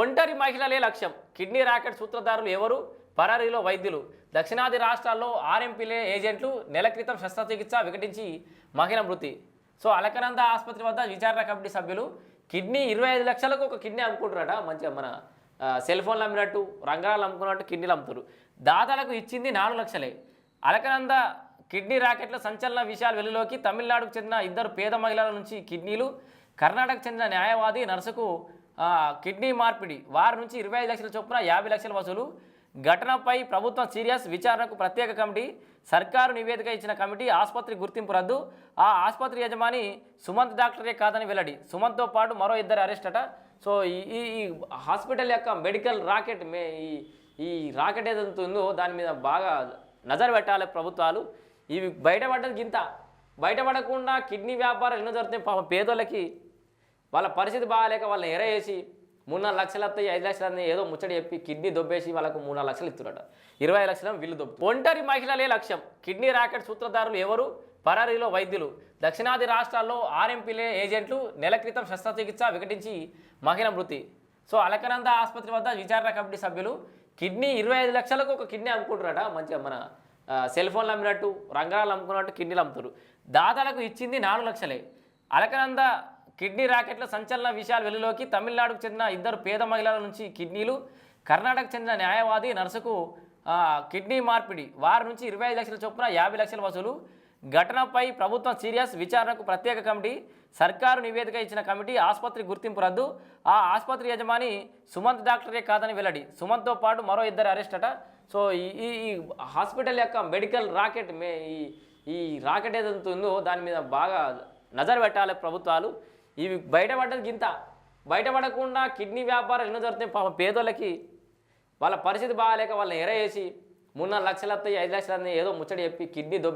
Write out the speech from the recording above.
ఒంటరి మహిళలే లక్ష్యం. కిడ్నీ ర్యాకెట్ సూత్రధారులు ఎవరు? పరారీలో వైద్యులు. దక్షిణాది రాష్ట్రాల్లో ఆర్ఎంపీలే ఏజెంట్లు. నెల క్రితం శస్త్రచికిత్స వికటించి మహిళ మృతి. సో అలకనంద ఆసుపత్రి వద్ద విచారణ కమిటీ సభ్యులు. కిడ్నీ ఇరవై ఐదు లక్షలకు ఒక కిడ్నీ అమ్ముకుంటారట మంచిగా మన సెల్ ఫోన్లు అమ్మినట్టు రంగాలు అమ్ముకున్నట్టు కిడ్నీలు అమ్ముతారు దాదాలకు ఇచ్చింది నాలుగు లక్షలే. అలకనంద కిడ్నీ రాకెట్ల సంచలన విషయాలు వెలుగులోకి తమిళనాడుకు చెందిన ఇద్దరు పేద మహిళల నుంచి కిడ్నీలు. కర్ణాటకకు చెందిన న్యాయవాది నర్సుకు కిడ్నీ మార్పిడి. వారి నుంచి ఇరవై ఐదు లక్షల చొప్పున యాభై లక్షల వసూలు. ఘటనపై ప్రభుత్వం సీరియస్ విచారణకు ప్రత్యేక కమిటీ సర్కారు నివేదిక ఇచ్చిన కమిటీ ఆసుపత్రి గుర్తింపు రద్దు. ఆ ఆసుపత్రి యజమాని సుమంత్ డాక్టరే కాదని వెల్లడి. సుమంత్తో పాటు మరో ఇద్దరు అరెస్ట్ అట. సో ఈ ఈ- హాస్పిటల్ యొక్క మెడికల్ రాకెట్ మే ఈ ఈ రాకెట్ ఏదైతే ఉందో దాని మీద బాగా నజర్ పెట్టాలి ప్రభుత్వాలు. ఇవి బయటపడ్డది గింత బయటపడకుండా కిడ్నీ వ్యాపారాలు ఎన్నో జరుగుతాయి పాపం పేదోళ్ళకి వాళ్ళ పరిస్థితి బాగాలేక వాళ్ళని ఎరేసి మూడున్నర మూడు నాలుగు లక్షలు వస్తాయి ఐదు లక్షలు అన్నీ ఏదో ముచ్చట చెప్పి కిడ్నీ దొబ్బేసి వాళ్ళకు మూడు నాలుగు లక్షలు ఇస్తున్నారట. ఇరవై లక్షలు వీళ్ళు దొబ్బు ఒంటరి మహిళలే లక్ష్యం. కిడ్నీ ర్యాకెట్ సూత్రధారులు ఎవరు? పరారీలో వైద్యులు. దక్షిణాది రాష్ట్రాల్లో ఆర్ఎంపీలే ఏజెంట్లు. నెల క్రితం శస్త్రచికిత్స వికటించి మహిళ మృతి. సో అలకనంద ఆసుపత్రి వద్ద విచారణ కమిటీ సభ్యులు కిడ్నీ ఇరవై ఐదు లక్షలకు ఒక కిడ్నీ అమ్ముకుంటారట మంచిగా మన సెల్ ఫోన్లు అమ్మినట్టు రంగాలు అమ్ముకున్నట్టు కిడ్నీలు అమ్ముతారు దాదాలకు ఇచ్చింది నాలుగు లక్షలే. అలకనంద కిడ్నీ రాకెట్ల సంచలన విషయాలు వెలుగులోకి తమిళనాడుకు చెందిన ఇద్దరు పేద మహిళల నుంచి కిడ్నీలు కర్ణాటకకు చెందిన న్యాయవాది నర్సుకు కిడ్నీ మార్పిడి. వారి నుంచి ఇరవై ఐదు లక్షల చొప్పున యాభై లక్షల వసూలు. ఘటనపై ప్రభుత్వం సీరియస్ విచారణకు ప్రత్యేక కమిటీ సర్కారు నివేదిక ఇచ్చిన కమిటీ ఆసుపత్రి గుర్తింపు రద్దు. ఆ ఆసుపత్రి యజమాని సుమంత్ డాక్టరే కాదని వెల్లడి. సుమంత్తో పాటు మరో ఇద్దరు అరెస్ట్ అట. సో ఈ ఈ- ఈ హాస్పిటల్ యొక్క మెడికల్ రాకెట్ మే ఈ ఈ రాకెట్ ఏదైతే ఉందో దాని మీద బాగా నజర్ పెట్టాలి ప్రభుత్వాలు. ఇవి బయటపడ్డది గింత. బయటపడకుండా కిడ్నీ వ్యాపారాలు ఎన్నో జరుగుతాయి పాపం పేదోళ్ళకి వాళ్ళ పరిస్థితి బాగాలేక వాళ్ళని ఎర వేసి మూడు నాలుగు లక్షలు వస్తాయి ఐదు లక్షలు ఏదో ముచ్చట చెప్పి కిడ్నీ దొబ్బ